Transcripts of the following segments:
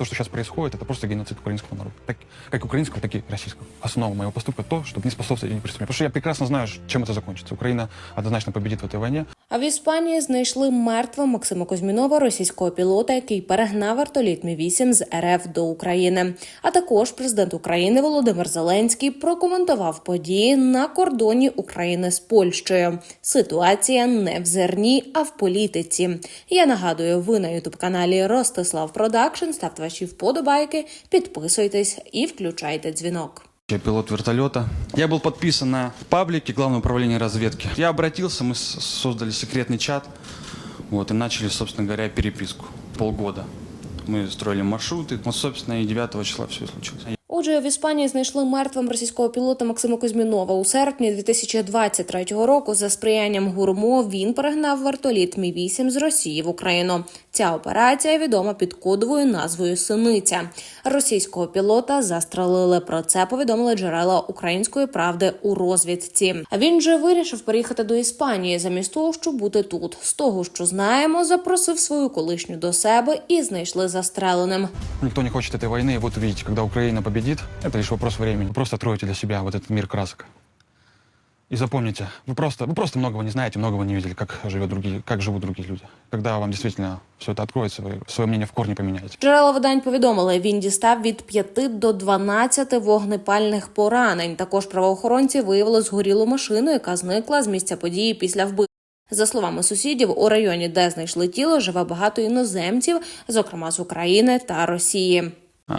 То, что сейчас происходит, это просто геноцид украинского народа. Так, как украинского, так и российского. Основа моего поступка то, чтобы не способствовать этим преступлениям. Потому что я прекрасно знаю, чем это закончится. Украина однозначно победит в этой войне. А в Іспанії знайшли мертвим Максима Кузьмінова, російського пілота, який перегнав вертоліт Мі-8 з РФ до України. А також президент України Володимир Зеленський прокоментував події на кордоні України з Польщею. Ситуація не в зерні, а в політиці. Я нагадую, ви на ютуб каналі Ростислав Продакшн. Ставте ваші вподобайки, підписуйтесь і включайте дзвінок. Я пилот вертолета. Я был подписан на паблике Главного управления разведки. Я обратился, мы создали секретный чат. Вот, и начали, собственно говоря, переписку. Полгода. Мы строили маршруты. Вот, собственно, и 9 числа все случилось. Отже, в Іспанії знайшли мертвим російського пілота Максима Кузьмінова. У серпні 2023 року за сприянням гурмо він перегнав вертоліт Мі 8 з Росії в Україну. Ця операція відома під кодовою назвою Синиця. Російського пілота застрелили. Про це повідомили джерела української правди у розвідці. Він же вирішив переїхати до Іспанії замість того, щоб бути тут. З того, що знаємо, запросив свою колишню до себе і знайшли застреленим. Никто не хочет этой войны, и вот увидите, когда Украина победит, это лишь вопрос времени. Вы просто откроете для себя вот этот мир красок. И запомните, вы просто, вы просто многого не знаете, многого не видели, как, живет другие, как живут другие люди. Когда вам действительно все это откроется, вы свое мнение в корне поменяете. Джерела видань повідомили, він дістав від 5 до 12 вогнепальних поранень. Також правоохоронці виявили згорілу машину, яка зникла з місця події після вбивства. За словами сусідів, у районі, де знайшли тіло, живе багато іноземців, зокрема з України та Росії.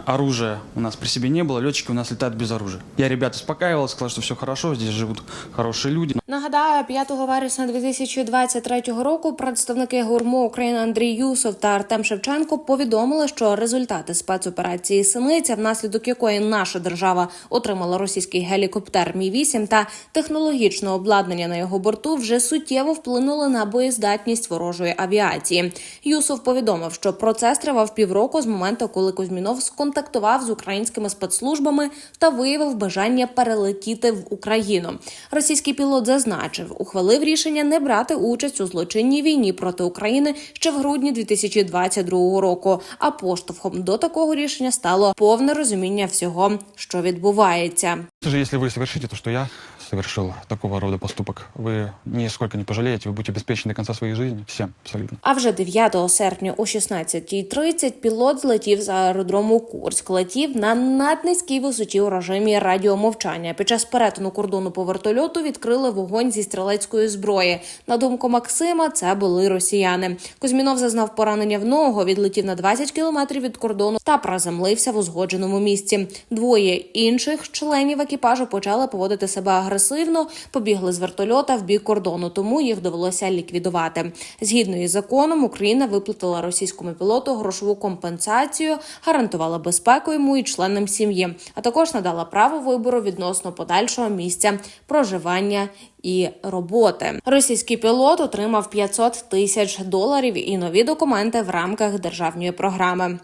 Оружия у нас при себе не было, летчики у нас летают без оружия. Я ребят успокаивал, сказал, что все хорошо, здесь живут хорошие люди. Нагадаю, 5 вересня 2023 року представники гурмо України Андрій Юсов та Артем Шевченко повідомили, що результати спецоперації Синиця, внаслідок якої наша держава отримала російський гелікоптер Мі 8 та технологічне обладнання на його борту, вже суттєво вплинули на боєздатність ворожої авіації. Юсов повідомив, що процес тривав півроку з моменту, коли Кузьмінов сконтактував з українськими спецслужбами та виявив бажання перелетіти в Україну. Російський пілот зазначив, ухвалив рішення не брати участь у злочинній війні проти України ще в грудні 2022 року. А поштовхом до такого рішення стало повне розуміння всього, що відбувається Даже если вы совершите то, что я совершил, такого рода поступок, вы нисколько не пожалеете, вы будете обеспечены до конца своей жизни, всем абсолютно. А вже 9 серпня о 16.30 пілот злетів з аеродрому Курськ. Летів на наднизькій висоті у режимі радіомовчання. Під час перетину кордону по вертольоту відкрили вогонь зі стрілецької зброї. На думку Максима, це були росіяни. Кузьмінов зазнав поранення в ногу, відлетів на 20 кілометрів від кордону та приземлився в узгодженому місці. Двоє інших членів екіпажу почали поводити себе агресивно, побігли з вертольота в бік кордону, тому їх довелося ліквідувати. Згідно із законом, Україна виплатила російському пілоту грошову компенсацію, гарантувала безпеку йому і членам сім'ї, а також надала право вибору відносно подальшого місця проживання. І роботи російський пілот отримав 500 тисяч доларів і нові документи в рамках державної програми.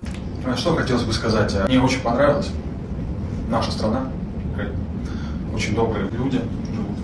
А Что хотелось бы сказать? Мне очень понравилась наша страна. Украина. Очень добрые люди живут.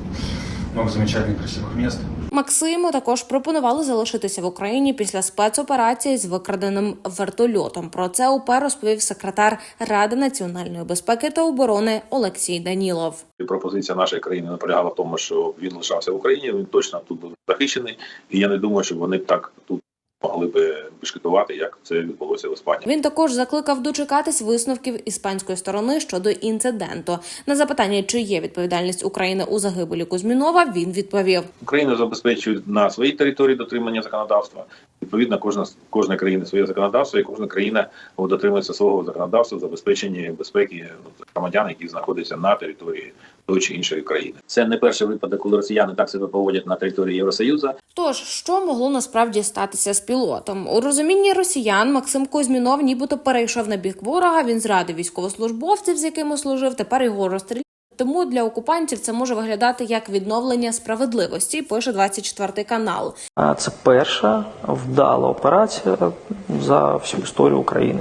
Много замечательных, красивых мест. Максиму також пропонували залишитися в Україні після спецоперації з викраденим вертольотом. Про це УП розповів секретар Ради національної безпеки та оборони Олексій Данілов. І пропозиція нашої країни наполягала в тому, що він лишався в Україні. Він точно тут був захищений, і я не думаю, що вони б так тут могли би бешкетувати, як це відбулося в Іспанії. Він також закликав дочекатись висновків іспанської сторони щодо інциденту. На запитання, чи є відповідальність України у загибелі Кузьмінова, він відповів: Україна забезпечує на своїй території дотримання законодавства. Відповідно, кожна кожна країна своє законодавство, і кожна країна дотримується свого законодавства в забезпеченні безпеки громадян, які знаходяться на території тої чи іншої країни. Це не перший випадок, коли росіяни так себе поводять на території Євросоюзу. Тож, що могло насправді статися з пілотом? У розумінні росіян Максим Кузьмінов нібито перейшов на бік ворога. Він зрадив військовослужбовців, з якими служив. Тепер його розстріляли. Тому для окупантів це може виглядати як відновлення справедливості. Пише 24 канал. А Це перша вдала операція за всю історію України.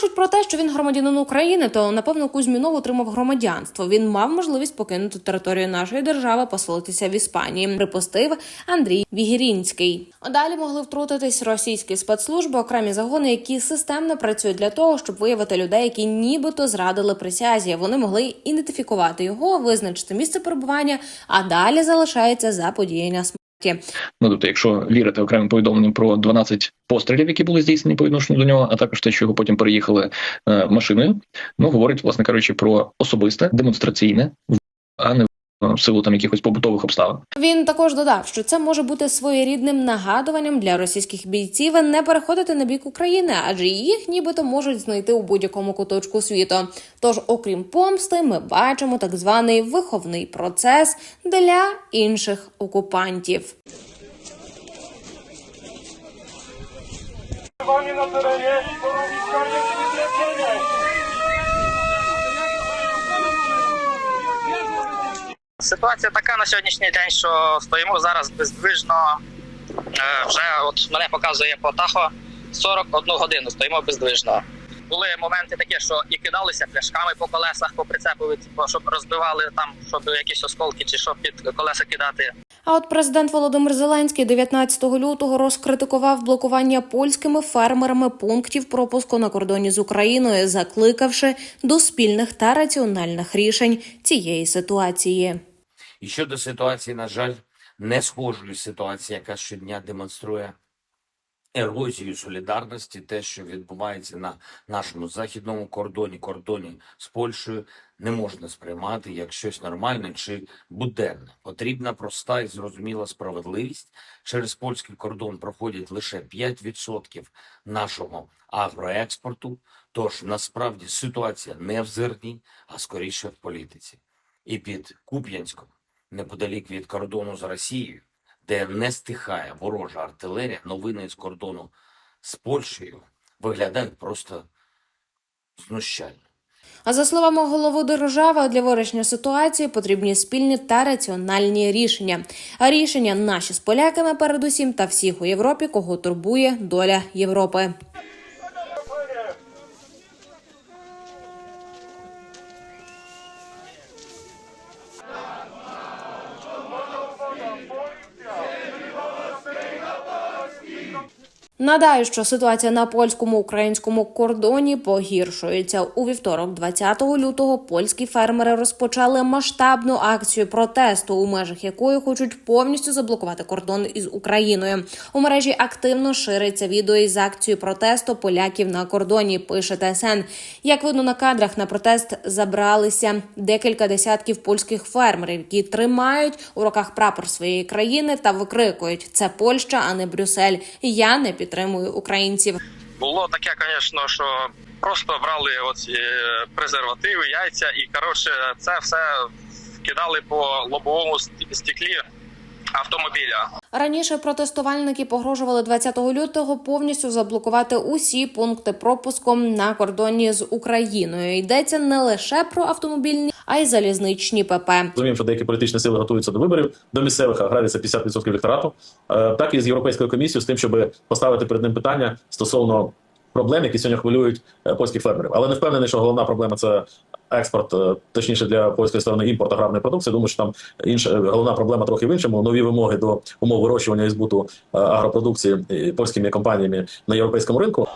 Пишуть про те, що він громадянин України, то напевно Кузьмінов отримав громадянство. Він мав можливість покинути територію нашої держави, поселитися в Іспанії. Припустив Андрій Вігірінський. Далі могли втрутитись російські спецслужби, окремі загони, які системно працюють для того, щоб виявити людей, які нібито зрадили присязі. Вони могли ідентифікувати його, визначити місце перебування, а далі залишається заподіяння. Ну тобто, якщо вірити окремим повідомленням про 12 пострілів, які були здійснені по відношенню до нього, а також те, що його потім переїхали е, машиною, ну говорить, власне кажучи, про особисте демонстраційне, а не в силу там якихось побутових обставин. Він також додав, що це може бути своєрідним нагадуванням для російських бійців не переходити на бік України, адже їх нібито можуть знайти у будь-якому куточку світу. Тож, окрім помсти, ми бачимо так званий виховний процес для інших окупантів. Panie na Ситуація така на сьогоднішній день, що стоїмо зараз бездвижно. Е, Вже от мене показує по тахо 41 годину. Стоїмо бездвижно. Були моменти такі, що і кидалися пляшками по колесах, по прицепу, щоб розбивали там, щоб якісь осколки чи що під колеса кидати. А от президент Володимир Зеленський 19 лютого розкритикував блокування польськими фермерами пунктів пропуску на кордоні з Україною, закликавши до спільних та раціональних рішень цієї ситуації. І щодо ситуації, на жаль, не схожої ситуації, яка щодня демонструє ерозію солідарності, те, що відбувається на нашому західному кордоні, кордоні з Польщею, не можна сприймати як щось нормальне чи буденне. Потрібна проста і зрозуміла справедливість. Через польський кордон проходять лише 5% нашого агроекспорту. Тож насправді ситуація не в зерні, а скоріше в політиці. І під Куп'янськом, неподалік від кордону з Росією, де не стихає ворожа артилерія, новини з кордону з Польщею виглядають просто знущально. А за словами голови держави, для вирішення ситуації потрібні спільні та раціональні рішення. А рішення наші з поляками, передусім, та всіх у Європі, кого турбує доля Європи. Нагадаю, що ситуація на польському-українському кордоні погіршується. У вівторок, 20 лютого, польські фермери розпочали масштабну акцію протесту, у межах якої хочуть повністю заблокувати кордон із Україною. У мережі активно шириться відео із акцією протесту поляків на кордоні. Пише ТСН. Як видно на кадрах, на протест забралися декілька десятків польських фермерів, які тримають у руках прапор своєї країни та викрикують: це Польща, а не Брюссель. Я не підтримую українців. Було таке, звісно, що просто брали оці е, презервативи, яйця, і коротше, це все кидали по лобовому стеклі автомобіля. Раніше протестувальники погрожували 20 лютого повністю заблокувати усі пункти пропуску на кордоні з Україною. Йдеться не лише про автомобільні, а й залізничні ПП. Розуміємо, що деякі політичні сили готуються до виборів до місцевих аграрій це 50% електорату, Е, так і з європейською комісією з тим, щоб поставити перед ним питання стосовно проблем, які сьогодні хвилюють е, польських фермерів. Але не впевнений, що головна проблема це експорт, е, точніше для польської сторони імпорт аграрної продукції. Думаю, що там інша е, головна проблема трохи в іншому. Нові вимоги до умов вирощування і збуту е, агропродукції польськими компаніями на європейському ринку.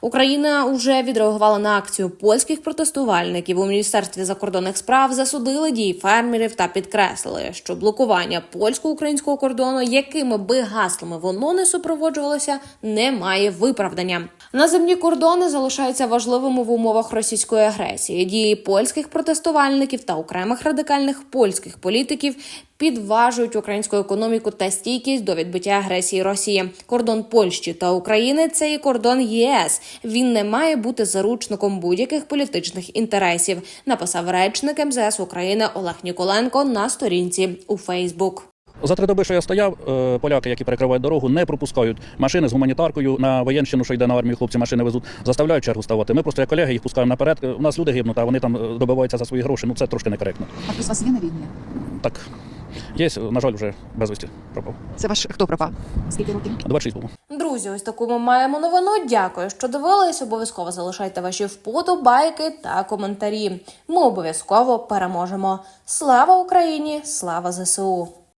Україна вже відреагувала на акцію польських протестувальників у міністерстві закордонних справ. Засудили дії фермерів та підкреслили, що блокування польсько-українського кордону, якими би гаслами воно не супроводжувалося, не має виправдання. Наземні кордони залишаються важливими в умовах російської агресії. Дії польських протестувальників та окремих радикальних польських політиків підважують українську економіку та стійкість до відбиття агресії Росії. Кордон Польщі та України це і кордон ЄС. Він не має бути заручником будь-яких політичних інтересів. Написав речник МЗС України Олег Ніколенко на сторінці у Фейсбук. За три доби, що я стояв, е, поляки, які перекривають дорогу, не пропускають машини з гуманітаркою на воєнщину, що йде на армію, хлопці машини везуть, заставляють чергу ставати. Ми просто як колеги їх пускаємо наперед. У нас люди гибнуть, а вони там е, добиваються за свої гроші. Ну це трошки некоректно. А хтось вас є на рівні? Так. Є, на жаль, вже безвісті пропав. Це ваш хто пропав? Скільки років? 26 було. Друзі, ось таку ми маємо новину. Дякую, що дивились. Обов'язково залишайте ваші вподобайки та коментарі. Ми обов'язково переможемо. Слава Україні! Слава ЗСУ!